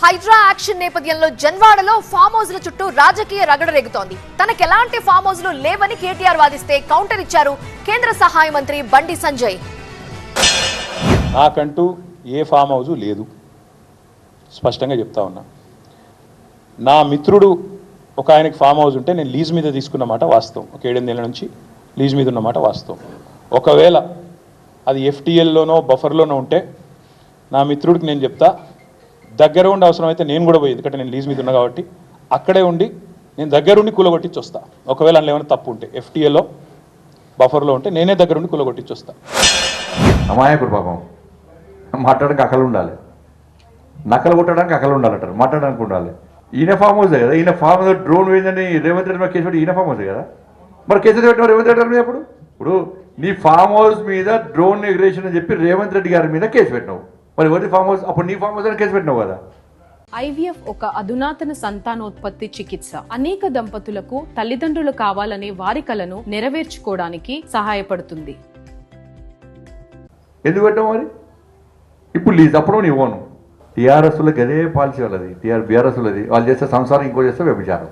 Hydraa action నేపథ్యంలో జన్వాడలో form హౌస్ల చుట్టూ రాజకీయ రగడ రేగుతోంది. తనకు ఎలాంటి ఫామ్ హౌస్లు లేవని కేటీఆర్ వాదిస్తే కౌంటర్ ఇచ్చారు కేంద్ర సహాయ మంత్రి బండి సంజయ్. నాకంటూ ఏ ఫామ్ హౌస్ లేదు. స్పష్టంగా చెప్తా ఉన్నా. నా మిత్రుడు ఒక ఆయనకి ఫామ్ హౌస్ ఉంటే నేను లీజ్ మీద తీసుకున్న మాట వాస్తవం. ఒక ఏడెనిమిదేళ్ళ నుంచి లీజ్ మీద ఉన్న మాట వాస్తవం. ఒకవేళ అది ఎఫ్టీఎల్లోనో బఫర్లోనో ఉంటే నా మిత్రుడికి నేను చెప్తా దగ్గర ఉండి అవసరం అయితే నేను కూడా పోయి ఎందుకంటే నేను లీజ్ మీద ఉన్నా కాబట్టి అక్కడే ఉండి నేను దగ్గరుండి కూలగొట్టించి వస్తా. ఒకవేళ అందులో ఏమైనా తప్పు ఉంటే ఎఫ్టీఏలో బఫర్లో ఉంటే నేనే దగ్గరుండి కూలగొట్టించి వస్తా. అమాయకుడు పాపం. మాట్లాడడానికి అకలు ఉండాలి. నకలు కొట్టడానికి అకలు ఉండాలంటారు. మాట్లాడడానికి ఉండాలి. ఈయన ఫామ్ హౌస్ కదా. ఈయన ఫామ్ హౌస్ డ్రోన్ వేయిందని రేవంత్ రెడ్డి మీద కేసు పెట్టి ఈయన ఫామ్ హౌస్ కదా. మరి కేసు పెట్టిన రేవంత్ రెడ్డి గారి మీద ఇప్పుడు ఇప్పుడు నీ ఫామ్ హౌస్ మీద డ్రోన్ ఎగ్రేషన్ అని చెప్పి రేవంత్ రెడ్డి గారి మీద కేసు పెట్టినావు. మరి ఎవరి ఫామ్ హౌస్ అప్పుడు నీ ఫామ్ హౌస్ అని కేసు పెట్టినావు కదా? ఐవీఎఫ్ ఒక అధునాతన సంతానోత్పత్తి చికిత్స. అనేక దంపతులకు తల్లిదండ్రులు కావాలనే వారి కలను నెరవేర్చుకోవడానికి సహాయపడుతుంది. ఎందుకు పెట్టావు మరి? ఇప్పుడు లీజ్ అప్పుడు ఇవ్వను టీఆర్ఎస్లో గదే పాలసీ వాళ్ళది. టీఆర్ బీఆర్ఎస్ వాళ్ళది వాళ్ళు చేస్తే సంసారం ఇంకో చేస్తే వ్యభిచారం.